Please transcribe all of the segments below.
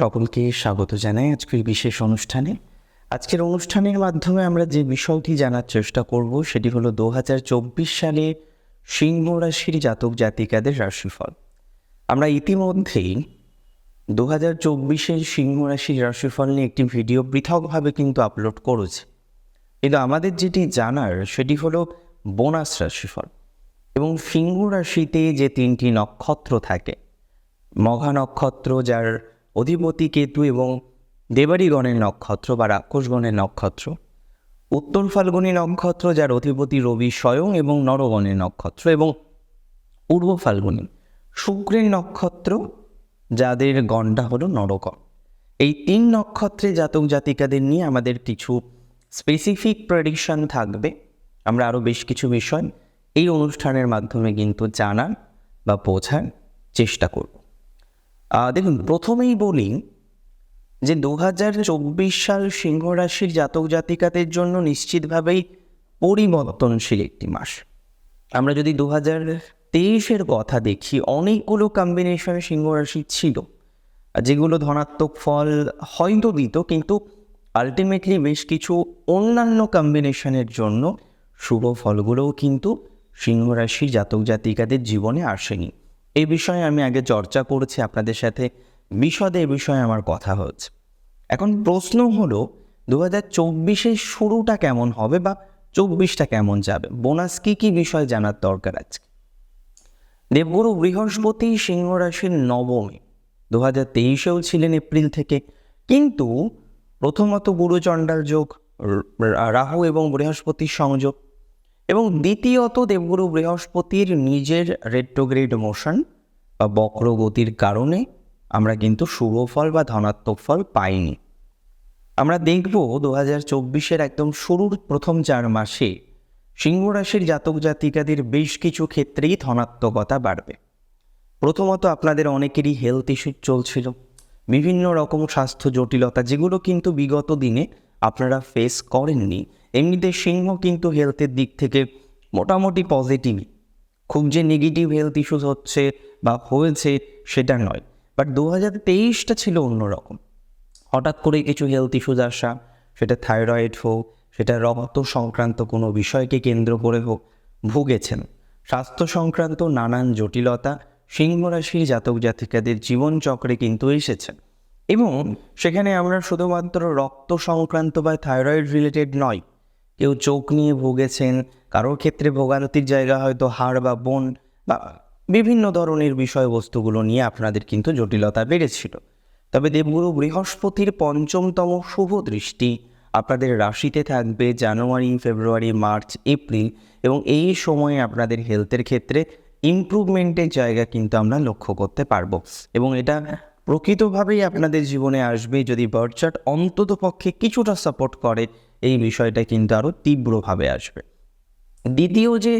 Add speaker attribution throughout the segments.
Speaker 1: সকলকে স্বাগত জানাই আজকের বিশেষ অনুষ্ঠানে। আজকের অনুষ্ঠানের মাধ্যমে আমরা যে বিষয়টি জানার চেষ্টা করব সেটি হলো দু হাজার চব্বিশ সালে সিংহ রাশির জাতক জাতিকাদের রাশিফল। আমরা ইতিমধ্যেই দু হাজার চব্বিশের সিংহ রাশির রাশিফল নিয়ে একটি ভিডিও পৃথকভাবে কিন্তু আপলোড করেছি। কিন্তু আমাদের যেটি জানার সেটি হলো বোনাস রাশিফল এবং সিংহ রাশিতে যে তিনটি নক্ষত্র থাকে, মঘা নক্ষত্র যার অধিপতি কেতু এবং দেবারিগণের নক্ষত্র বা রাক্ষসগণের নক্ষত্র। উত্তর ফাল্গুনী নক্ষত্র, যার অধিপতি রবি স্বয়ং এবং নরগণের নক্ষত্র এবং পূর্ব ফাল্গুনী। শুক্রের নক্ষত্র, যাদের গণটা হলো নরগণ এই তিন নক্ষত্রে জাতক জাতিকাদের নিয়ে আমাদের কিছু স্পেসিফিক প্রেডিকশন থাকবে। আমরা আরও বেশ কিছু বিষয় এই অনুষ্ঠানের মাধ্যমে কিন্তু জানার বা বোঝার চেষ্টা করব। দেখুন, প্রথমেই বলি যে দু হাজার চব্বিশ সাল সিংহ রাশির জাতক জাতিকাদের জন্য নিশ্চিতভাবেই পরিবর্তনশীল একটি মাস। আমরা যদি দু হাজার তেইশের কথা দেখি, অনেকগুলো কম্বিনেশন সিংহ রাশি ছিল, যেগুলো ধনাত্মক ফল হয়তো দিত, কিন্তু আলটিমেটলি বেশ কিছু অন্যান্য কম্বিনেশনের জন্য শুভ ফলগুলোও কিন্তু সিংহ রাশির জাতক জাতিকাদের জীবনে আসেনি। এই বিষয়ে আমি আগে চর্চা করেছি, আপনাদের সাথে বিশদে এ বিষয়ে আমার কথা হচ্ছে। এখন প্রশ্ন হলো দু হাজার চব্বিশের শুরুটা কেমন হবে বা চব্বিশটা কেমন যাবে? বোনাস কী কী বিষয় জানার দরকার আছে? দেবগুরু বৃহস্পতি সিংহ রাশির নবমে। দু হাজার তেইশেও ছিলেন এপ্রিল থেকে। কিন্তু প্রথমত গুরু চণ্ডাল যোগ রাহু এবং বৃহস্পতির সংযোগ। এবং দ্বিতীয়ত দেবগুরু বৃহস্পতির নিজের রেট্রোগ্রেড মোশন বা বক্রগতির কারণে আমরা কিন্তু শুভ ফল বা ধনাত্মক ফল পাইনি। আমরা দেখব দু হাজার চব্বিশের একদম শুরুর প্রথম চার মাসে সিংহ রাশির জাতক জাতিকাদের বেশ কিছু ক্ষেত্রেই ধনাত্মকতা বাড়বে। প্রথমত আপনাদের অনেকেরই হেলথ ইস্যু চলছিল, বিভিন্ন রকম স্বাস্থ্য জটিলতা যেগুলো কিন্তু বিগত দিনে আপনারা ফেস করেননি। এমনিতে সিংহ কিন্তু হেলথের দিক থেকে মোটামুটি পজিটিভ খুব যে নেগেটিভ হেলথ ইস্যুস হচ্ছে বা হয়েছে সেটা নয়। বাট দু হাজার তেইশটা ছিল অন্যরকম। হঠাৎ করে কিছু হেলথ ইস্যুস আসা, সেটা থাইরয়েড হোক, সেটা রক্ত সংক্রান্ত কোনো বিষয়কে কেন্দ্র করে হোক ভুগেছেন। স্বাস্থ্য সংক্রান্ত নানান জটিলতা সিংহ রাশির জাতক জাতিকাদের জীবনচক্রে কিন্তু এসেছে। এবং সেখানে আমরা শুধুমাত্র রক্ত সংক্রান্ত বা থাইরয়েড রিলেটেড নয় কেউ চোখ নিয়ে ভুগেছেন, কারোর ক্ষেত্রে ভোগান্তির জায়গা হয়তো হাড় বা বোন বা বিভিন্ন ধরনের বিষয়বস্তুগুলো নিয়ে আপনাদের কিন্তু জটিলতা বেড়েছিল। তবে দেবগুরু বৃহস্পতির পঞ্চমতম শুভ দৃষ্টি আপনাদের রাশিতে থাকবে জানুয়ারি, ফেব্রুয়ারি, মার্চ, এপ্রিল এবং এই সময়ে আপনাদের হেলথের ক্ষেত্রে ইমপ্রুভমেন্টের জায়গা কিন্তু আমরা লক্ষ্য করতে পারব এবং এটা প্রকৃতভাবেই আপনাদের জীবনে আসবে যদি বার্চার্ট অন্তত পক্ষে কিছুটা সাপোর্ট করে এই বিষয়টা কিন্তু আরও তীব্রভাবে আসবে। দ্বিতীয় যে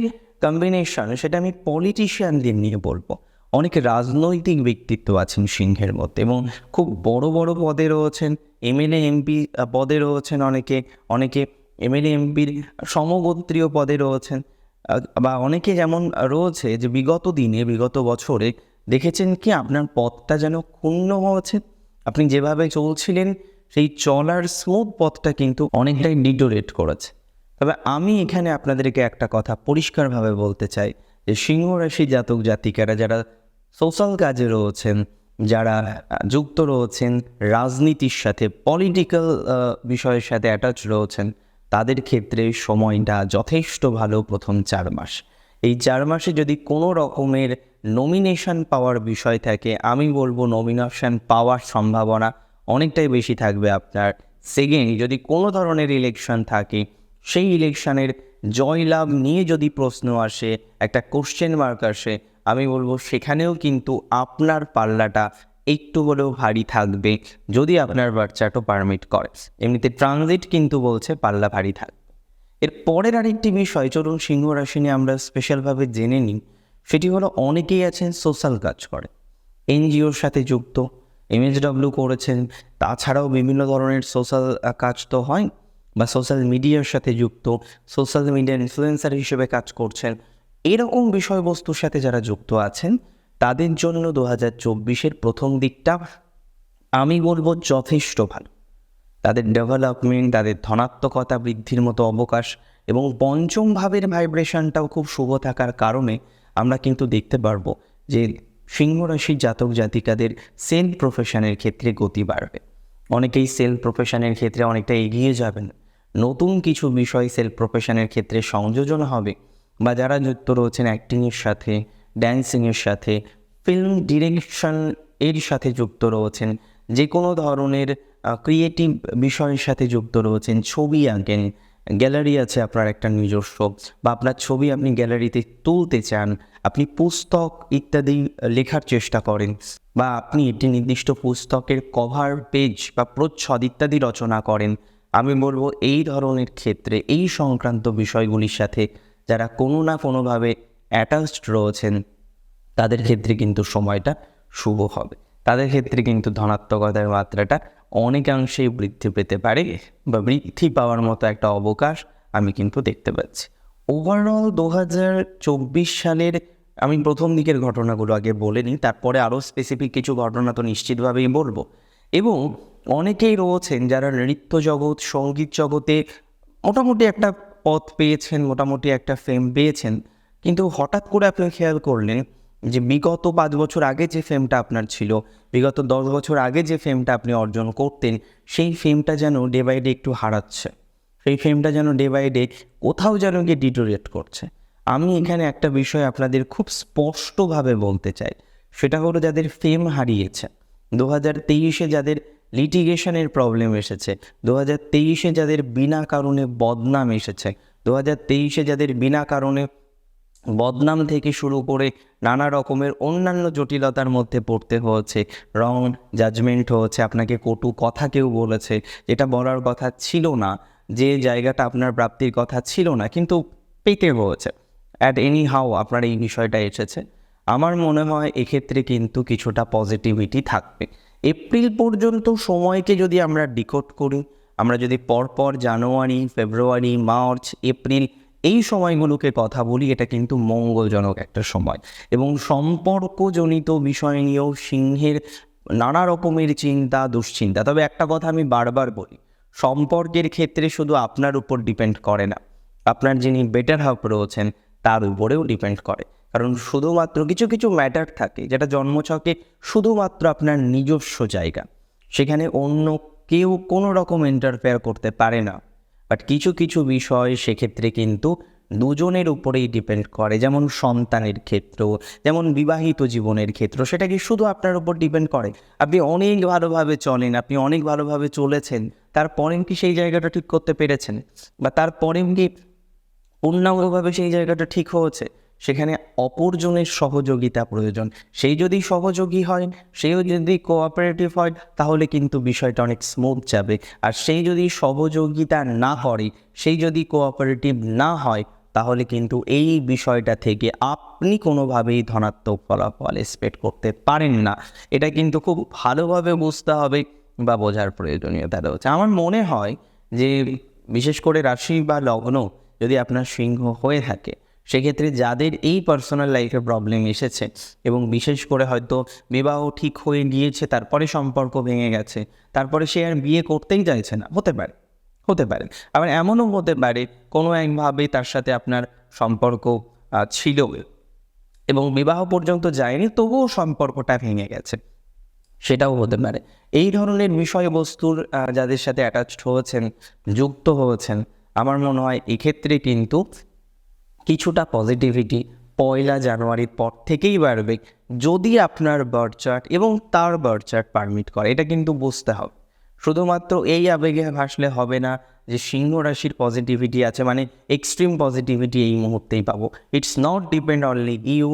Speaker 1: কম্বিনেশন সেটা আমি পলিটিশিয়ানদের নিয়ে বলব। অনেক রাজনৈতিক ব্যক্তিত্ব আছেন সিংহের মধ্যে এবং খুব বড় বড় পদে রয়েছেন এমএলএ, এমপি পদে রয়েছেন অনেকে অনেকে এমএলএ, এমপির সমগোত্রীয় পদে রয়েছেন বা অনেকে যেমন রয়েছে যে বিগত দিনে, বিগত বছরে দেখেছেন কি আপনার পথটা যেন ক্ষুণ্ণ হয়েছে? আপনি যেভাবে চলছিলেন সেই চলার স্মুথ পথটা কিন্তু অনেকটাই ডিটোরেট করেছে। তবে আমি এখানে আপনাদেরকে একটা কথা পরিষ্কারভাবে বলতে চাই যে সিংহ রাশি জাতক জাতিকারা যারা সোশ্যাল কাজে রয়েছেন, যারা যুক্ত রয়েছেন, রাজনীতির সাথে পলিটিক্যাল বিষয়ের সাথে অ্যাটাচ রয়েছেন, তাদের ক্ষেত্রে সময়টা যথেষ্ট ভালো প্রথম চার মাস। এই চার মাসে যদি কোনো রকমের নমিনেশন পাওয়ার বিষয় থাকে, আমি বলব নমিনেশন পাওয়ার সম্ভাবনা অনেকটাই বেশি থাকবে আপনার সেকেন্ড যদি কোনো ধরনের ইলেকশন থাকে, সেই ইলেকশনের জয়লাভ নিয়ে যদি প্রশ্ন আসে, একটা কোশ্চেন মার্ক আসে, আমি বলব সেখানেও কিন্তু আপনার পাল্লাটা একটু হলেও ভারী থাকবে যদি আপনার বাচ্চাটা পারমিট করে। এমনিতে ট্রানজিট কিন্তু বলছে পাল্লা ভারী থাকবে এর পরের আরেকটি বিষয়, চলুন সিংহ রাশি নিয়ে আমরা স্পেশালভাবে জেনে নিই। সেটি হলো অনেকেই আছেন সোশ্যাল কাজ করে, এনজিওর সাথে যুক্ত এমএসডব্লিউ করেছেন। তাছাড়াও বিভিন্ন ধরনের সোশ্যাল কাজ তো হয় বা সোশ্যাল মিডিয়ার সাথে যুক্ত সোশ্যাল মিডিয়ার ইনফ্লুয়েন্সার হিসেবে কাজ করছেন। এরকম বিষয়বস্তুর সাথে যারা যুক্ত আছেন, তাদের জন্য দু হাজার চব্বিশের প্রথম দিকটা আমি বলব যথেষ্ট ভালো। তাদের ডেভেলপমেন্ট তাদের ধনাত্মকতা বৃদ্ধির মতো অবকাশ এবং পঞ্চম ভাবের ভাইব্রেশনটাও খুব শুভ থাকার কারণে আমরা কিন্তু দেখতে পারব যে সিংহ রাশির জাতক জাতিকাদের সেলফ প্রফেশনের ক্ষেত্রে গতি বাড়বে। অনেকেই সেলফ প্রফেশনের ক্ষেত্রে অনেকটা এগিয়ে যাবেন। নতুন কিছু বিষয় সেলফ প্রফেশনের ক্ষেত্রে সংযোজন হবে বা যারা যুক্ত রয়েছেন অ্যাক্টিংয়ের সাথে ড্যান্সিংয়ের সাথে ফিল্ম ডিরেকশন এর সাথে যুক্ত রয়েছেন, যে কোনো ধরনের ক্রিয়েটিভ বিষয়ের সাথে যুক্ত রয়েছেন, ছবি আঁকেন গ্যালারি আছে আপনার একটা নিজস্ব, বা আপনার ছবি আপনি গ্যালারিতে তুলতে চান আপনি পুস্তক ইত্যাদি লেখার চেষ্টা করেন বা আপনি একটি নির্দিষ্ট পুস্তকের কভার পেজ বা প্রচ্ছদ ইত্যাদি রচনা করেন, আমি বলব এই ধরনের ক্ষেত্রে, এই সংক্রান্ত বিষয়গুলির সাথে যারা কোনো না কোনোভাবে অ্যাটাচড রয়েছেন, তাদের ক্ষেত্রে কিন্তু সময়টা শুভ হবে। তাদের ক্ষেত্রে কিন্তু ধনাত্মকতার মাত্রাটা অনেকাংশেই বৃদ্ধি পেতে পারে বা বৃদ্ধি পাওয়ার মতো একটা অবকাশ আমি কিন্তু দেখতে পাচ্ছি। ওভারঅল দু হাজার চব্বিশ সালের আমি প্রথম দিকের ঘটনাগুলো আগে বলে নিই, তারপরে আরও স্পেসিফিক কিছু ঘটনা তো নিশ্চিতভাবেই বলব। এবং অনেকেই রয়েছেন যারা নৃত্য জগৎ, সংগীত জগতে মোটামুটি একটা পথ পেয়েছেন, মোটামুটি একটা ফেম পেয়েছেন। কিন্তু হঠাৎ করে আপনি খেয়াল করলেন যে বিগত পাঁচ বছর আগে যে ফেমটা আপনার ছিল, বিগত দশ বছর আগে যে ফেমটা আপনি অর্জন করতেন, সেই ফেমটা যেন ডে বাই ডে একটু হারাচ্ছে। সেই ফেমটা যেন ডে বাই ডে কোথাও যেন গিয়ে ডিটোরিয়েট করছে। আমি এখানে একটা বিষয় আপনাদের খুব স্পষ্টভাবে বলতে চাই। সেটা হলো যাদের ফেম হারিয়েছে। দু হাজার তেইশে যাদের লিটিগেশনের প্রবলেম এসেছে দু হাজার তেইশে যাদের বিনা কারণে বদনাম এসেছে দু হাজার তেইশে যাদের বিনা কারণে বদনাম থেকে শুরু করে নানা রকমের অন্যান্য জটিলতার মধ্যে পড়তে হয়েছে রং জাজমেন্ট হয়েছে, আপনাকে কটু কথা কেউ বলেছে, যেটা বলার কথা ছিল না। যে জায়গাটা আপনার প্রাপ্তির কথা ছিল না, কিন্তু পেতে হয়েছে। অ্যাট এনি হাউ আপনার এই বিষয়টা এসেছে। আমার মনে হয় এক্ষেত্রে কিন্তু কিছুটা পজিটিভিটি থাকবে। এপ্রিল পর্যন্ত সময়কে যদি আমরা ডিকোড করি, আমরা যদি পরপর জানুয়ারি ফেব্রুয়ারি মার্চ এপ্রিল এই সময়গুলোকে কথা বলি, এটা কিন্তু মঙ্গলজনক একটা সময়। এবং সম্পর্কজনিত বিষয় নিয়েও সিংহের নানা রকমের চিন্তা, দুশ্চিন্তা। তবে একটা কথা আমি বারবার বলি সম্পর্কের ক্ষেত্রে শুধু আপনার উপর ডিপেন্ড করে না। আপনার যিনি বেটার হাফ রয়েছেন, তার উপরেও ডিপেন্ড করে। কারণ শুধুমাত্র কিছু কিছু ম্যাটার থাকে, যেটা জন্মছকে শুধুমাত্র আপনার নিজস্ব জায়গা। সেখানে অন্য কেউ কোনো রকম ইন্টারফেয়ার করতে পারে না। বাট কিছু কিছু বিষয় সেক্ষেত্রে কিন্তু দুজনের উপরেই ডিপেন্ড করে। যেমন সন্তানের ক্ষেত্র, যেমন বিবাহিত জীবনের ক্ষেত্র, সেটা কি শুধু আপনার উপর ডিপেন্ড করে? আপনি অনেক ভালোভাবে চলেন, আপনি অনেক ভালোভাবে চলেছেন তারপরেও কি সেই জায়গাটা ঠিক করতে পেরেছেন? বা তারপরেও কি পূর্ণাঙ্গভাবে সেই জায়গাটা ঠিক হয়েছে? সেখানে অপরজনের সহযোগিতা প্রয়োজন। সেই যদি সহযোগী হয়, সেও যদি কোঅপারেটিভ হয়, তাহলে কিন্তু বিষয়টা অনেক স্মুথ যাবে। আর সেই যদি সহযোগিতা না করে, সেই যদি কোঅপারেটিভ না হয়, তাহলে কিন্তু এই বিষয়টা থেকে আপনি কোনোভাবেই ধনাত্মক ফলাফল এক্সপেক্ট করতে পারেন না। এটা কিন্তু খুব ভালোভাবে বুঝতে হবে। বা বোঝার প্রয়োজনীয়তা রয়েছে। আমার মনে হয় যে বিশেষ করে রাশি বা লগ্ন যদি আপনার সিংহ হয়ে থাকে, সেক্ষেত্রে যাদের এই পার্সোনাল লাইফে প্রবলেম এসেছে এবং বিশেষ করে হয়তো বিবাহ ঠিক হয়ে গিয়েছে, তারপরে সম্পর্ক ভেঙে গেছে, তারপরে সে আর বিয়ে করতেই চাইছে না, হতে পারে হতে পারে। আবার এমনও হতে পারে কোনো একভাবে তার সাথে আপনার সম্পর্ক ছিল এবং বিবাহ পর্যন্ত যায়নি, তবুও সম্পর্কটা ভেঙে গেছে। সেটাও হতে পারে। এই ধরনের বিষয়বস্তুর যাদের সাথে অ্যাটাচড হয়েছেন, যুক্ত হয়েছেন, আমার মনে হয় এক্ষেত্রে কিন্তু কিছুটা পজিটিভিটি পয়লা জানুয়ারির পর থেকেই বাড়বে যদি আপনার বার্থ চার্ট এবং তার বার্থ চার্ট পারমিট করে। এটা কিন্তু বুঝতে হবে। শুধুমাত্র এই আবেগে ভাসলে হবে না যে সিংহ রাশির পজিটিভিটি আছে মানে এক্সট্রিম পজিটিভিটি এই মুহূর্তেই পাবো। It's not depend only you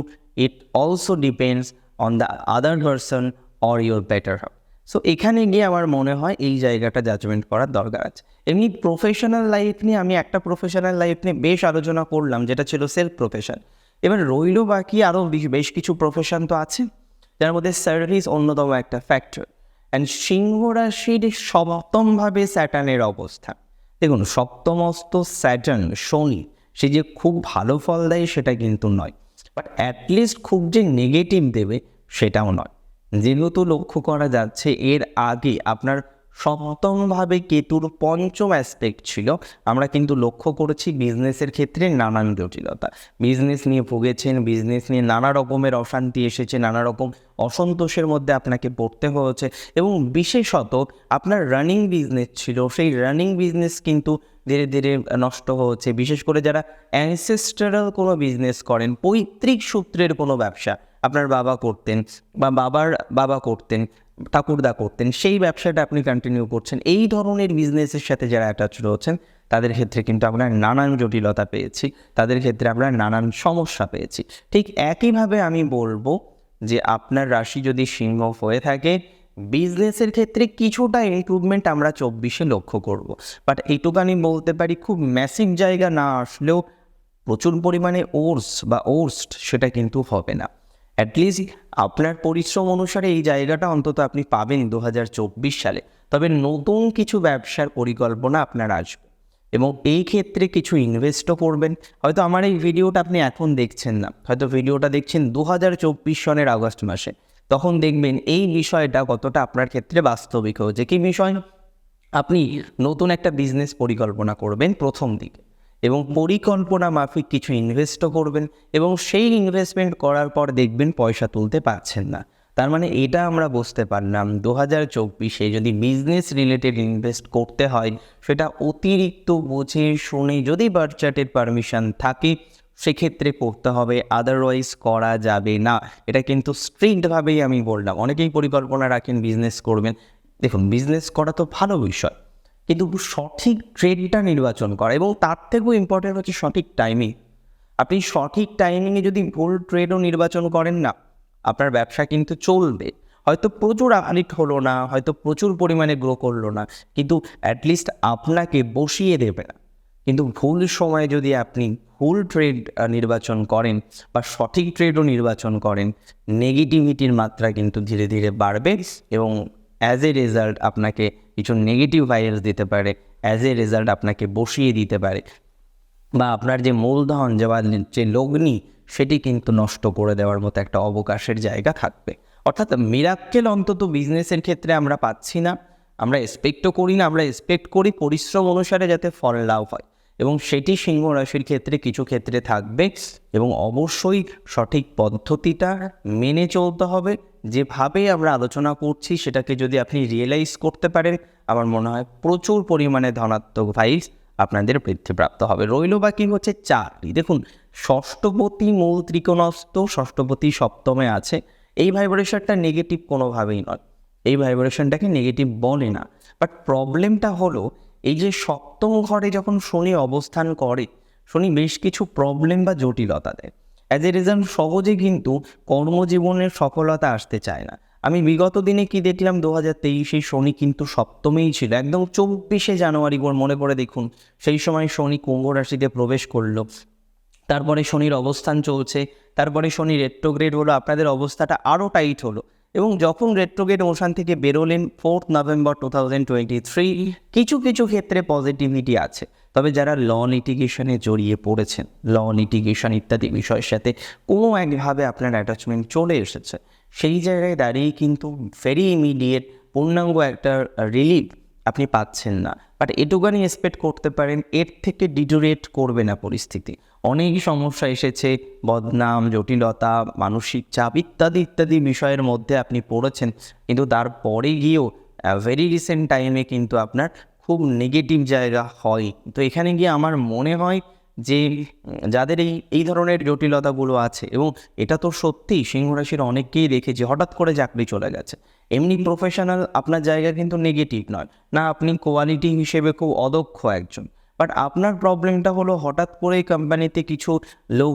Speaker 1: it also depends on the other person or your better half so এখানে গিয়ে আমার মনে হয় এই জায়গাটা জাজমেন্ট করার দরকার আছে। এমনি প্রফেশনাল লাইফ নিয়ে আমি একটা প্রফেশনাল লাইফ নিয়ে বেশ আলোচনা করলাম, যেটা ছিল সেলফ প্রফেশন এবার রইল বাকি আরও বেশ কিছু প্রফেশন তো আছে, যার মধ্যে সার্ভিস অন্যতম একটা ফ্যাক্টর অ্যান্ড সিংহ রাশির সপ্তমভাবে স্যাটার্নের অবস্থা। দেখুন সপ্তমস্ত স্যাটার্ন, শনি, সে যে খুব ভালো ফল দেয় সেটা কিন্তু নয়। বাট অ্যাটলিস্ট খুব যে নেগেটিভ দেবে, সেটাও নয়। যেহেতু লক্ষ্য করা যাচ্ছে এর আগে আপনার সপ্তমভাবে কেতুর পঞ্চম অ্যাসপেক্ট ছিল, আমরা কিন্তু লক্ষ্য করেছি বিজনেসের ক্ষেত্রে নানান জটিলতা। বিজনেস নিয়ে ভুগেছেন বিজনেস নিয়ে নানা রকমের অশান্তি এসেছে, নানা রকম অসন্তোষের মধ্যে আপনাকে পড়তে হয়েছে এবং বিশেষত আপনার রানিং বিজনেস ছিল, সেই রানিং বিজনেস কিন্তু ধীরে ধীরে নষ্ট হচ্ছে বিশেষ করে যারা অ্যানসেস্টারাল কোনো বিজনেস করেন, পৈতৃক সূত্রের কোনো ব্যবসা আপনার বাবা করতেন বা বাবার বাবা করতেন, ঠাকুরদা করতেন, সেই ব্যবসাটা আপনি কন্টিনিউ করছেন। এই ধরনের বিজনেসের সাথে যারা অ্যাটাচ রয়েছেন, তাদের ক্ষেত্রে কিন্তু আমরা নানান জটিলতা পেয়েছি, তাদের ক্ষেত্রে আমরা নানান সমস্যা পেয়েছি। ঠিক একইভাবে আমি বলব যে আপনার রাশি যদি সিংহ হয়ে থাকে বিজনেসের ক্ষেত্রে কিছুটা ইমপ্রুভমেন্ট আমরা চব্বিশে লক্ষ্য করব। বাট এইটুকানি বলতে পারি, খুব ম্যাসিভ জায়গা না আসলেও প্রচুর পরিমাণে ওর্স বা ওর্স্ট সেটা কিন্তু হবে না। অ্যাটলিস্ট আপনার পরিশ্রম অনুসারে এই জায়গাটা অন্তত আপনি পাবেন দু সালে। তবে নতুন কিছু ব্যবসার পরিকল্পনা আপনার আসবে। এবং এই ক্ষেত্রে কিছু ইনভেস্টও করবেন। হয়তো আমার এই ভিডিওটা আপনি এখন দেখছেন না। হয়তো ভিডিওটা দেখছেন দু হাজার চব্বিশ সনের আগস্ট মাসে। তখন দেখবেন এই বিষয়টা কতটা আপনার ক্ষেত্রে বাস্তবিক হয়েছে। কি বিষয়? আপনি নতুন একটা বিজনেস পরিকল্পনা করবেন প্রথম দিকে। এবং পরিকল্পনা মাফিক কিছু ইনভেস্টও করবেন এবং সেই ইনভেস্টমেন্ট করার পর দেখবেন পয়সা তুলতে পারছেন না। তার মানে এটা আমরা বুঝতে পারলাম। দু হাজার চব্বিশে যদি বিজনেস রিলেটেড ইনভেস্ট করতে হয়, সেটা অতিরিক্ত বুঝে শুনে যদি বার্থচার্টের পারমিশন থাকে, সেক্ষেত্রে করতে হবে আদারওয়াইজ করা যাবে না। এটা কিন্তু স্ট্রিক্টভাবেই আমি বললাম। অনেকেই পরিকল্পনা রাখেন বিজনেস করবেন। দেখুন বিজনেস করা তো ভালো বিষয়। কিন্তু সঠিক ট্রেডটা নির্বাচন করা এবং তার থেকেও ইম্পর্টেন্ট হচ্ছে সঠিক টাইমিং আপনি সঠিক টাইমিংয়ে যদি ভুল ট্রেডও নির্বাচন করেন না, আপনার ব্যবসা কিন্তু চলবে। হয়তো প্রচুর আর্নিট হলো না, হয়তো প্রচুর পরিমাণে গ্রো করল না, কিন্তু অ্যাটলিস্ট আপনাকে বসিয়ে দেবে না। কিন্তু ভুল সময়ে যদি আপনি ভুল ট্রেড নির্বাচন করেন বা সঠিক ট্রেডও নির্বাচন করেন নেগেটিভিটির মাত্রা কিন্তু ধীরে ধীরে বাড়বে এবং অ্যাজ এ রেজাল্ট আপনাকে কিছু নেগেটিভ ভাইরাস দিতে পারে অ্যাজ এ রেজাল্ট আপনাকে বসিয়ে দিতে পারে। বা আপনার যে মূলধন, যে বা যে লগ্নি, সেটি কিন্তু নষ্ট করে দেওয়ার মতো একটা অবকাশের জায়গা থাকবে। অর্থাৎ মিরাক্কেল অন্তত বিজনেসের ক্ষেত্রে আমরা পাচ্ছি না। আমরা এক্সপেক্টও করি না, আমরা এক্সপেক্ট করি পরিশ্রম অনুসারে যাতে ফল লাভ হয়। এবং সেটি সিংহ রাশির ক্ষেত্রে কিছু ক্ষেত্রে থাকবে এবং অবশ্যই সঠিক পদ্ধতিটা মেনে চলতে হবে। যেভাবে আমরা আলোচনা করছি, সেটাকে যদি আপনি রিয়েলাইজ করতে পারেন, আমার মনে হয় প্রচুর পরিমাণে ধনাত্মক ভাইস আপনাদের বৃদ্ধিপ্রাপ্ত হবে। রইল বাকি হচ্ছে চাকরি দেখুন, ষষ্ঠপতি মূল ত্রিকোণস্থ ষষ্ঠপতি সপ্তমে আছে। এই ভাইব্রেশনটা নেগেটিভ কোনোভাবেই নয়। এই ভাইব্রেশনটাকে নেগেটিভ বলে না। বাট প্রবলেমটা হলো, এই যে সপ্তম ঘরে যখন শনি অবস্থান করে, শনি বেশ কিছু প্রবলেম বা জটিলতা দেয়। অ্যাজ এ রিজন সহজে কিন্তু কর্মজীবনের সফলতা আসতে চায় না। আমি বিগত দিনে কি দেখলাম? দু হাজার তেইশে শনি কিন্তু সপ্তমেই ছিল। একদম চব্বিশে জানুয়ারি মনে করে দেখুন। সেই সময় শনি কুম্ভ রাশিতে প্রবেশ করল। তারপরে শনির অবস্থান চলছে। তারপরে শনি রেট্রোগ্রেড হলো। আপনাদের অবস্থাটা আরও টাইট হলো। এবং যখন রেট্রোগ্রেড ওশান থেকে বেরোলেন fourth November two thousand twenty three কিছু কিছু ক্ষেত্রে পজিটিভিটি আছে। তবে যারা ল লিটিগেশনে জড়িয়ে পড়েছেন, ল লিটিগেশন ইত্যাদি বিষয়ের সাথে কোনো একভাবে আপনার অ্যাটাচমেন্ট চলে এসেছে, সেই জায়গায় দাঁড়িয়ে কিন্তু ভেরি ইমিডিয়েট পূর্ণাঙ্গ একটা রিলিফ আপনি পাচ্ছেন না। বাট এটুকানি এক্সপেক্ট করতে পারেন, এর থেকে ডিটোরেট করবে না পরিস্থিতি। অনেক সমস্যা এসেছে, বদনাম, জটিলতা, মানসিক চাপ ইত্যাদি ইত্যাদি বিষয়ের মধ্যে আপনি পড়েছেন, কিন্তু তারপরে গিয়েও ভেরি রিসেন্ট টাইমে কিন্তু আপনার খুব নেগেটিভ জায়গা হয়। তো এখানে গিয়ে আমার মনে হয় যে, যাদের এই এই ধরনের জটিলতাগুলো আছে, এবং এটা তো সত্যিই সিংহরাশির অনেককেই দেখেছি, হঠাৎ করে চাকরি চলে গেছে। এমনি প্রফেশনাল আপনার জায়গা কিন্তু নেগেটিভ নয়। না, আপনি কোয়ালিটি হিসেবে খুব অদক্ষ একজন। বাট আপনার প্রবলেমটা হলো হঠাৎ করে কোম্পানিতে কিছু লোক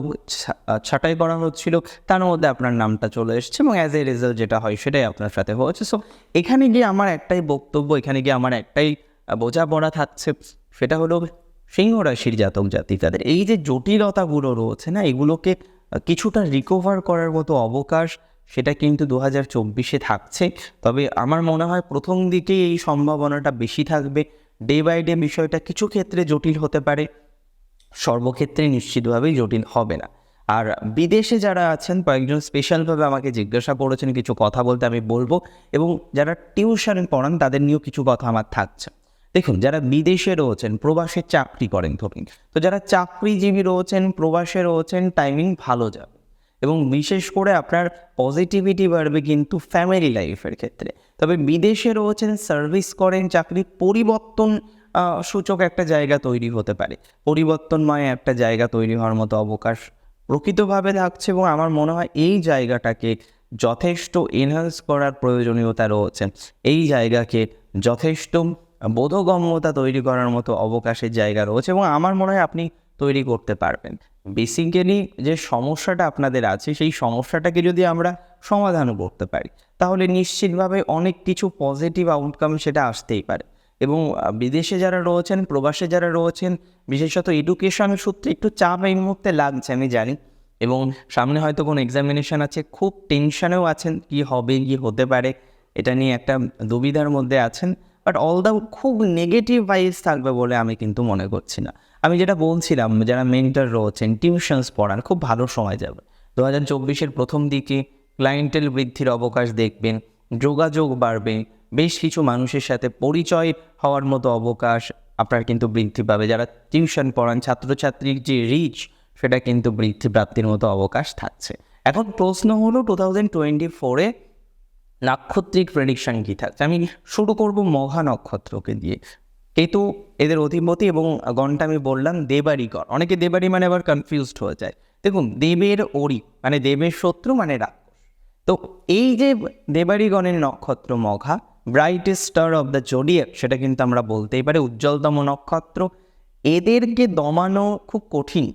Speaker 1: ছাঁটাই করা হচ্ছিল, তার মধ্যে আপনার নামটা চলে এসেছে, এবং অ্যাজ এ রেজাল্ট যেটা হয় সেটাই আপনার সাথে হয়েছে। সো এখানে গিয়ে আমার একটাই বক্তব্য, এখানে গিয়ে আমার একটাই বোঝাপড়া থাকছে। সেটা হলো সিংহ রাশির জাতক জাতিকাদের। এই যে জটিলতাগুলো রয়েছে না, এগুলোকে কিছুটা রিকভার করার মতো অবকাশ সেটা কিন্তু দু হাজার চব্বিশে থাকছে। তবে আমার মনে হয় প্রথম দিকেই এই সম্ভাবনাটা বেশি থাকবে। ডে বাই ডে বিষয়টা কিছু ক্ষেত্রে জটিল হতে পারে। সর্বক্ষেত্রে নিশ্চিতভাবেই জটিল হবে না। আর বিদেশে যারা আছেন, কয়েকজন স্পেশালভাবে আমাকে জিজ্ঞাসা করেছেন, কিছু কথা বলতে আমি বলব। এবং যারা টিউশন পড়ান, তাদের নিয়েও কিছু কথা আমার থাকছে। দেখুন, যারা বিদেশে রয়েছেন, প্রবাসে চাকরি করেন, ধরুন। তো যারা চাকরিজীবী রয়েছেন, প্রবাসে রয়েছেন টাইমিং ভালো যাবে। এবং বিশেষ করে আপনার পজিটিভিটি বাড়বে কিন্তু ফ্যামিলি লাইফের ক্ষেত্রে। তবে বিদেশে রয়েছেন সার্ভিস করেন চাকরির পরিবর্তন সূচক একটা জায়গা তৈরি হতে পারে। পরিবর্তনময় একটা জায়গা তৈরি হওয়ার মতো অবকাশ প্রকৃতভাবে থাকছে এবং আমার মনে হয় এই জায়গাটাকে যথেষ্ট এনহান্স করার প্রয়োজনীয়তা রয়েছে। এই জায়গাকে যথেষ্ট বোধগম্যতা তৈরি করার মতো অবকাশের জায়গা রয়েছে এবং আমার মনে হয় আপনি তৈরি করতে পারবেন। বেসিক্যালি যে সমস্যাটা আপনাদের আছে, সেই সমস্যাটাকে যদি আমরা সমাধান করতে পারি, তাহলে নিশ্চিতভাবে অনেক কিছু পজিটিভ আউটকাম সেটা আসতেই পারে। এবং বিদেশে যারা রয়েছেন, প্রবাসে যারা রয়েছেন, বিশেষত এডুকেশন সূত্রে একটু চাপ এই মুহূর্তে লাগছে, আমি জানি। এবং সামনে হয়তো কোনো এক্সামিনেশন আছে, খুব টেনশনেও আছেন, কি হবে, কি হতে পারে, এটা নিয়ে একটা দুবিধার মধ্যে আছেন। বাট অল দ্য খুব নেগেটিভ ভাইস থাকবে বলে আমি কিন্তু মনে করছি না। আমি যেটা বলছিলাম, যারা মেন্টার রয়েছেন টিউশনস পড়ান, খুব ভালো সময় যাবে। দু হাজার চব্বিশের প্রথম দিকে ক্লায়েন্টেল বৃদ্ধির অবকাশ দেখবেন, যোগাযোগ বাড়বে, বেশ কিছু মানুষের সাথে পরিচয় হওয়ার মতো অবকাশ আপনার কিন্তু বৃদ্ধি পাবে। যারা টিউশন পড়ান, ছাত্রছাত্রীর যে রিচ সেটা কিন্তু বৃদ্ধি প্রাপ্তির মতো অবকাশ থাকছে। এখন প্রশ্ন হলো টু থাউজেন্ড টোয়েন্টি ফোরে নাক্ষত্রিক প্রেডিকশন কী থাকছে? আমি শুরু করব মঘা নক্ষত্রকে দিয়ে। কেতু এদের অধিপতি এবং গণটা আমি বললাম দেবারি গণ অনেকে দেবারি মানে আবার কনফিউজড হয়ে যায়। দেখুন, দেবের ওরি মানে দেবের শত্রু মানে রাক্ষস। তো এই যে দেবারিগণের নক্ষত্র Magha brightest star of the zodiac সেটা কিন্তু আমরা বলতেই পারি, উজ্জ্বলতম নক্ষত্র, এদেরকে দমানো খুব কঠিন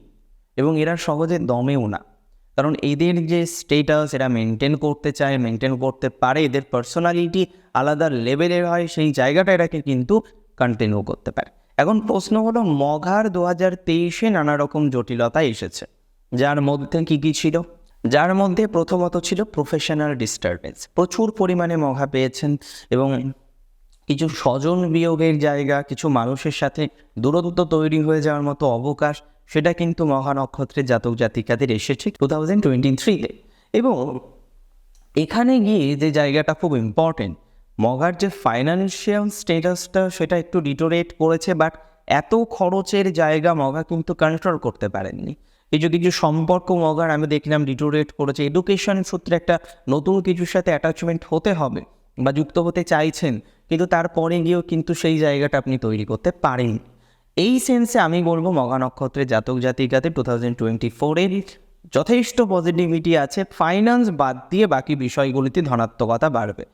Speaker 1: এবং এরা সহজে দমেও না। কারণ এদের যে স্টেটাস এরা মেনটেন করতে চায় মেনটেন করতে পারে, এদের পার্সোনালিটি আলাদা লেভেলের হয়, সেই জায়গাটা এটাকে কিন্তু কন্টিনিউ করতে পারে। এখন প্রশ্ন হলো, মঘার দু হাজার তেইশে নানা রকম জটিলতা এসেছে, যার মধ্যে কি কি ছিল? যার মধ্যে প্রথমত ছিল প্রফেশনাল ডিস্টারবেন্স প্রচুর পরিমাণে মঘা পেয়েছেন এবং কিছু স্বজন বিয়োগের জায়গা, কিছু মানুষের সাথে দূরত্ব তৈরি হয়ে যাওয়ার মতো অবকাশ সেটা কিন্তু মহা নক্ষত্রের জাতক জাতিকাদের এসেছে টু থাউজেন্ড টোয়েন্টি থ্রিতে এবং এখানে গিয়ে যে জায়গাটা খুব ইম্পর্টেন্ট মগার যে ফাইন্যান্সিয়াল স্টেটাসটা সেটা একটু ডিটোরেট করেছে বাট এত খরচের জায়গা মগা কিন্তু কন্ট্রোল করতে পারেননি। কিছু কিছু সম্পর্ক মগার, আমি দেখলাম ডিটোরেট করেছে। এডুকেশন সূত্রে একটা নতুন কিছুর সাথে অ্যাটাচমেন্ট হতে হবে বা যুক্ত হতে চাইছেন, কিন্তু তারপরে গিয়েও কিন্তু সেই জায়গাটা আপনি তৈরি করতে পারেন এই সেন্সে আমি বলব মগা নক্ষত্রের জাতক জাতিকাতে টু থাউজেন্ড টোয়েন্টি ফোরের যথেষ্ট পজিটিভিটি আছে। ফাইন্যান্স বাদ দিয়ে বাকি বিষয়গুলিতে ধনাত্মকতা বাড়বে।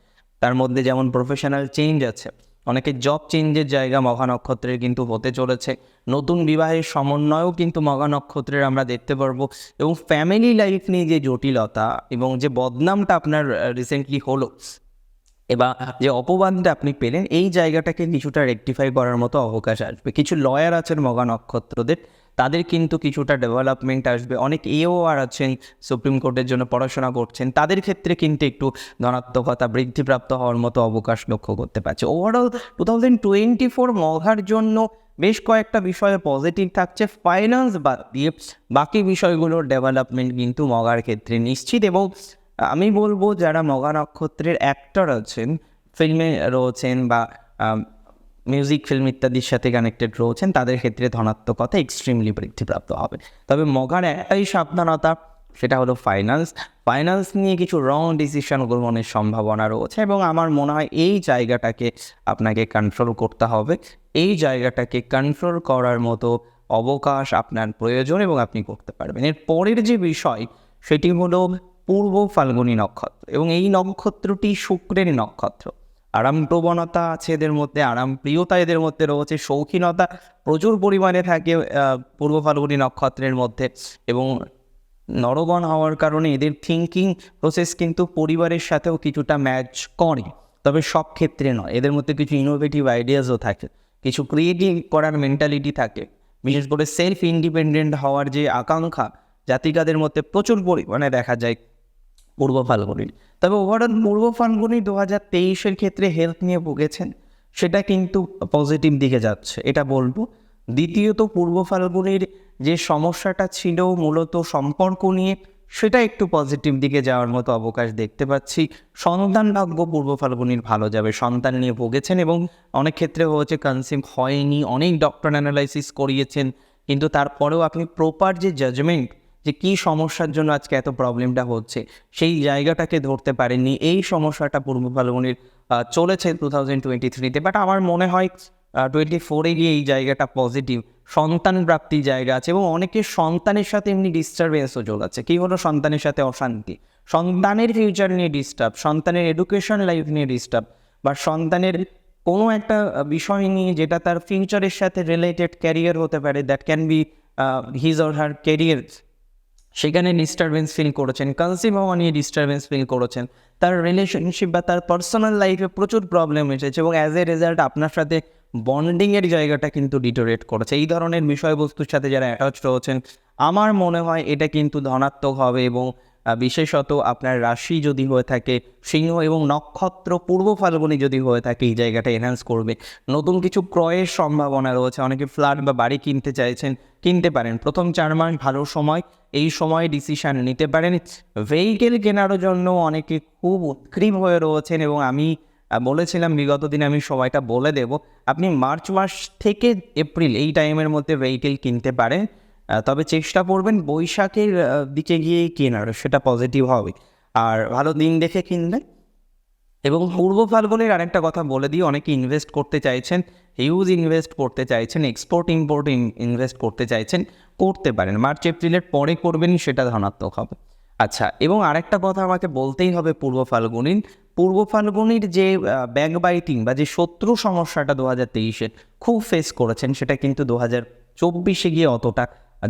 Speaker 1: তার মধ্যে যেমন প্রফেশনাল চেঞ্জ আছে। অনেকে জব চেঞ্জের জায়গা মঘা নক্ষত্রের কিন্তু হতে চলেছে। নতুন বিবাহের সমন্বয়ও কিন্তু মঘা নক্ষত্রের আমরা দেখতে পারব। এবং ফ্যামিলি লাইফ নিয়ে যে জটিলতা এবং যে বদনামটা আপনার রিসেন্টলি হলো এবার যে অপবাদটা আপনি পেলেন, এই জায়গাটাকে কিছুটা রেকটিফাই করার মতো অবকাশ আসবে। কিছু লয়ার আছেন মগা নক্ষত্রদের, তাদের কিন্তু কিছুটা ডেভেলপমেন্ট আসবে। অনেক এও আর আছেন সুপ্রিম কোর্টের জন্য পড়াশোনা করছেন, তাদের ক্ষেত্রে কিন্তু একটু ধনাত্মকতা বৃদ্ধিপ্রাপ্ত হওয়ার মতো অবকাশ লক্ষ্য করতে পারছে। Overall two thousand twenty four মঘার জন্য বেশ কয়েকটা বিষয়ে পজিটিভ থাকছে। ফাইন্যান্স বাদ দিয়ে বাকি বিষয়গুলোর ডেভেলপমেন্ট কিন্তু মগার ক্ষেত্রে নিশ্চিত এবং আমি বলব যারা মগা নক্ষত্রের অ্যাক্টর আছেন ফিল্মে রয়েছেন বা মিউজিক ফিল্ম ইত্যাদির সাথে কানেক্টেড রয়েছেন, তাদের ক্ষেত্রে ধনাত্মকতা এক্সট্রিমলি বৃদ্ধিপ্রাপ্ত হবে। তবে মগার একটাই সাবধানতা, সেটা হলো ফাইন্যান্স ফাইন্যান্স নিয়ে কিছু রং ডিসিশন গ্রহণের সম্ভাবনা রয়েছে এবং আমার মনে হয় এই জায়গাটাকে আপনাকে কন্ট্রোল করতে হবে। এই জায়গাটাকে কন্ট্রোল করার মতো অবকাশ আপনার প্রয়োজন এবং আপনি করতে পারবেন। এর পরের যে বিষয়, সেটি হলো পূর্ব ফাল্গুনী নক্ষত্র এবং এই নক্ষত্রটি শুক্রের নক্ষত্র। আরাম প্রবণতা আছে এদের মধ্যে আরাম প্রিয়তা এদের মধ্যে রয়েছে, শৌখিনতা প্রচুর পরিমাণে থাকে পূর্ব ফাল্গুনী নক্ষত্রের মধ্যে এবং নরগণ হওয়ার কারণে এদের থিঙ্কিং প্রসেস কিন্তু পরিবারের সাথেও কিছুটা ম্যাচ করে। তবে সব ক্ষেত্রে নয়, এদের মধ্যে কিছু ইনোভেটিভ আইডিয়াসও থাকে, কিছু ক্রিয়েটিভ করার মেন্টালিটি থাকে। বিশেষ করে সেলফ ইন্ডিপেন্ডেন্ট হওয়ার যে আকাঙ্ক্ষা, জাতিকাদের মধ্যে প্রচুর পরিমাণে দেখা যায়। পূর্ব ফাল্গুনির তবে ওভারঅল পূর্ব ফাল্গুনি দু হাজার তেইশের ক্ষেত্রে হেলথ নিয়ে ভুগেছেন, সেটা কিন্তু পজিটিভ দিকে যাচ্ছে, এটা বলব। দ্বিতীয়ত পূর্ব ফাল্গুনির যে সমস্যাটা ছিল মূলত সম্পর্ক নিয়ে, সেটা একটু পজিটিভ দিকে যাওয়ার মতো অবকাশ দেখতে পাচ্ছি। সন্তান ভাগ্য পূর্ব ফাল্গুনির ভালো যাবে, সন্তান নিয়ে ভুগেছেন এবং অনেক ক্ষেত্রে হয়েছে কনসিভ হয়নি, অনেক ডক্টর অ্যানালাইসিস করিয়েছেন, কিন্তু তারপরেও আপনি প্রপার যে জাজমেন্ট যে কী সমস্যার জন্য আজকে এত প্রবলেমটা হচ্ছে, সেই জায়গাটাকে ধরতে পারেননি। এই সমস্যাটা পূর্ব ফাল্গুনির চলেছে টু থাউজেন্ড টোয়েন্টি থ্রিতে বাট আমার মনে হয় টোয়েন্টি ফোরে গিয়ে এই জায়গাটা পজিটিভ সন্তান প্রাপ্তির জায়গা আছে এবং অনেকের সন্তানের সাথে এমনি ডিস্টারবেন্সও চলেছে কী হলো? সন্তানের সাথে অশান্তি। সন্তানের ফিউচার নিয়ে ডিস্টার্ব সন্তানের এডুকেশন লাইফ নিয়ে ডিস্টার্ব বা সন্তানের কোনো একটা বিষয় নিয়ে যেটা তার ফিউচারের সাথে রিলেটেড ক্যারিয়ার হতে পারে that can be his or her career সেখানে ডিস্টারবেন্স ফিল করেছেন কনসিভ হওয়া নিয়ে ডিস্টারবেন্স ফিল করেছেন। তার রিলেশনশিপ বা তার পার্সোনাল লাইফে প্রচুর প্রবলেম এসেছে এবং অ্যাজ এ রেজাল্ট আপনার সাথে বন্ডিংয়ের জায়গাটা কিন্তু ডিটোরেট করেছে। এই ধরনের বিষয়বস্তুর সাথে যারা অ্যাটাচ রয়েছেন, আমার মনে হয় এটা কিন্তু ধনাত্মক হবে এবং বিশেষত আপনার রাশি যদি হয়ে থাকে, সিংহ এবং নক্ষত্র পূর্ব ফাল্গুনি যদি হয়ে থাকে, এই জায়গাটা এনহ্যান্স করবে। নতুন কিছু ক্রয়ের সম্ভাবনা রয়েছে। অনেকে ফ্ল্যাট বা বাড়ি কিনতে চাইছেন, কিনতে পারেন। প্রথম চার মাস ভালো সময়, এই সময় ডিসিশান নিতে পারেন। ভেহিকেল কেনার জন্য অনেকে খুব উৎক্রিম হয়ে রয়েছেন এবং আমি বলেছিলাম, বিগত দিনে আমি সময়টা বলে দেব। আপনি মার্চ মাস থেকে এপ্রিল এই টাইমের মধ্যে ভেহিকেল কিনতে পারেন। তবে চেষ্টা করবেন বৈশাখের দিকে গিয়েই কেনার, সেটা পজিটিভ হবে। আর ভালো দিন দেখে কিনলে এবং পূর্ব ফাল্গুনের আরেকটা কথা বলে দিই, অনেকে ইনভেস্ট করতে চাইছেন হিউজ ইনভেস্ট করতে চাইছেন এক্সপোর্ট ইম্পোর্ট ইনভেস্ট করতে চাইছেন, করতে পারেন। মার্চ, এপ্রিলের পরে করবেন, সেটা ধনাত্মক হবে। আচ্ছা এবং আরেকটা কথা আমাকে বলতেই হবে পূর্ব ফাল্গুনির। পূর্ব ফাল্গুনির যে ব্যাক বাইটিং বা যে শত্রু সমস্যাটা দু হাজার তেইশে খুব ফেস করেছেন, সেটা কিন্তু দু হাজার চব্বিশে গিয়ে অতটা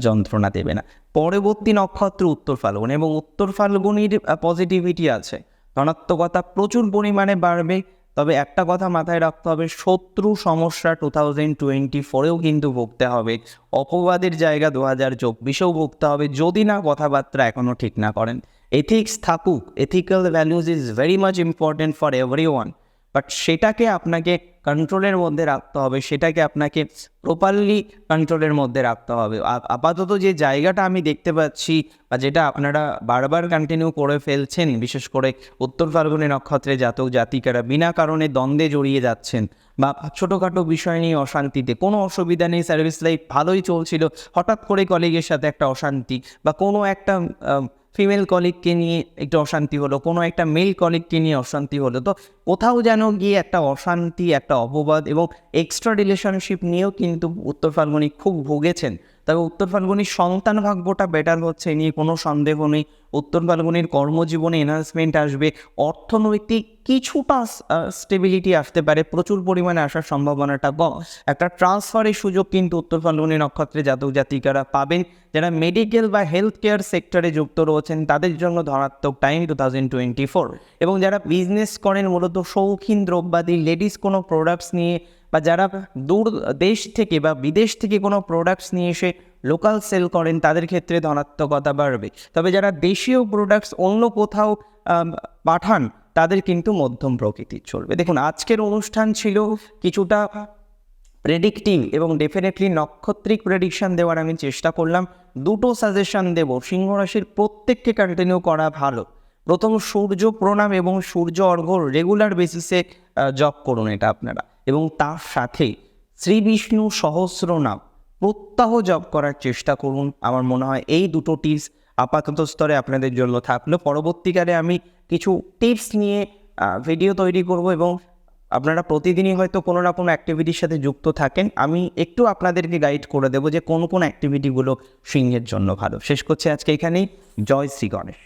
Speaker 1: যন্ত্রণা দেবে না। পরবর্তী নক্ষত্র উত্তর ফাল্গুন এবং উত্তর ফাল্গুনির পজিটিভিটি আছে। ধনাত্মকতা প্রচুর পরিমাণে বাড়বে, তবে একটা কথা মাথায় রাখতে হবে, শত্রু সমস্যা টু থাউজেন্ড টোয়েন্টি ফোরেও কিন্তু ভুগতে হবে। অপবাদের জায়গা দু হাজার চব্বিশেও ভুগতে হবে, যদি না কথাবার্তা এখনও ঠিক না করেন। এথিক্স থাকুক ethical values is very much important for every one but সেটাকে আপনাকে কন্ট্রোলের মধ্যে রাখতে হবে, সেটাকে আপনাকে প্রপারলি কন্ট্রোলের মধ্যে রাখতে হবে। আপাতত যে জায়গাটা আমি দেখতে পাচ্ছি বা যেটা আপনারা বারবার কন্টিনিউ করে ফেলছেন, বিশেষ করে উত্তর ফাল্গুনি নক্ষত্রে জাতক জাতিকারা বিনা কারণে দ্বন্দ্বে জড়িয়ে যাচ্ছেন বা ছোটোখাটো বিষয় নিয়ে অশান্তিতে, কোনো অসুবিধা নেই সার্ভিস লাইফ ভালোই চলছিল, হঠাৎ করে কলিগের সাথে একটা অশান্তি বা কোনো একটা ফিমেল কলিগকে নিয়ে একটু অশান্তি হলো, কোনো একটা মেল কলিগকে নিয়ে অশান্তি হলো, তো কোথাও যেন গিয়ে একটা অশান্তি একটা অপবাদ এবং এক্সট্রা রিলেশনশিপ নিয়েও কিন্তু উত্তর ফাল্গুনি খুব ভুগেছেন। তবে উত্তর ফাল্গুনির সন্তান ভাগ্যটা বেটার হচ্ছে নিয়ে কোনো সন্দেহ নেই। উত্তর ফাল্গুনির কর্মজীবনে এনহান্সমেন্ট আসবে অর্থনৈতিক কিছুটা স্টেবিলিটি আসতে পারে প্রচুর পরিমাণে আসার সম্ভাবনাটা কম। একটা ট্রান্সফারের সুযোগ কিন্তু উত্তর ফাল্গুনি নক্ষত্রে জাতক জাতিকারা পাবেন। যারা মেডিকেল বা হেলথ কেয়ার সেক্টরে যুক্ত রয়েছেন তাদের জন্য ধনাত্মক time two thousand twenty four এবং যারা বিজনেস করেন মূলত শৌখিন দ্রব্যাদি লেডিস কোনো প্রোডাক্টস নিয়ে বা যারা দূর দেশ থেকে বা বিদেশ থেকে কোনো প্রোডাক্টস নিয়ে এসে লোকাল সেল করেন, তাদের ক্ষেত্রে ধনাত্মকতা বাড়বে। তবে যারা দেশীয় প্রোডাক্টস অন্য কোথাও পাঠান, তাদের কিন্তু মধ্যম প্রকৃতির চলবে। দেখুন, আজকের অনুষ্ঠান ছিল কিছুটা প্রেডিক্টিং এবং ডেফিনেটলি নক্ষত্রিক প্রেডিকশান দেওয়ার আমি চেষ্টা করলাম। দুটো সাজেশন দেব। সিংহ রাশির প্রত্যেককে কন্টিনিউ করা ভালো। প্রথম সূর্য প্রণাম এবং সূর্য অর্ঘ্য রেগুলার বেসিসে জব করুন এটা আপনারা। এবং তার সাথে শ্রী বিষ্ণু সহস্র নাম প্রত্যাহ জপ করার চেষ্টা করুন। আমার মনে হয় এই দুটো টিপস আপাতত স্তরে আপনাদের জন্য থাকল। পরবর্তীকালে আমি কিছু টিপস নিয়ে ভিডিও তৈরি করব এবং আপনারা প্রতিদিনই হয়তো কোনো না কোনো অ্যাক্টিভিটির সাথে যুক্ত থাকেন। আমি একটু আপনাদেরকে গাইড করে দেবো যে কোন কোন অ্যাক্টিভিটিগুলো সিংহের জন্য ভালো। শেষ করছি আজকে এখানেই। জয় শ্রী গণেশ।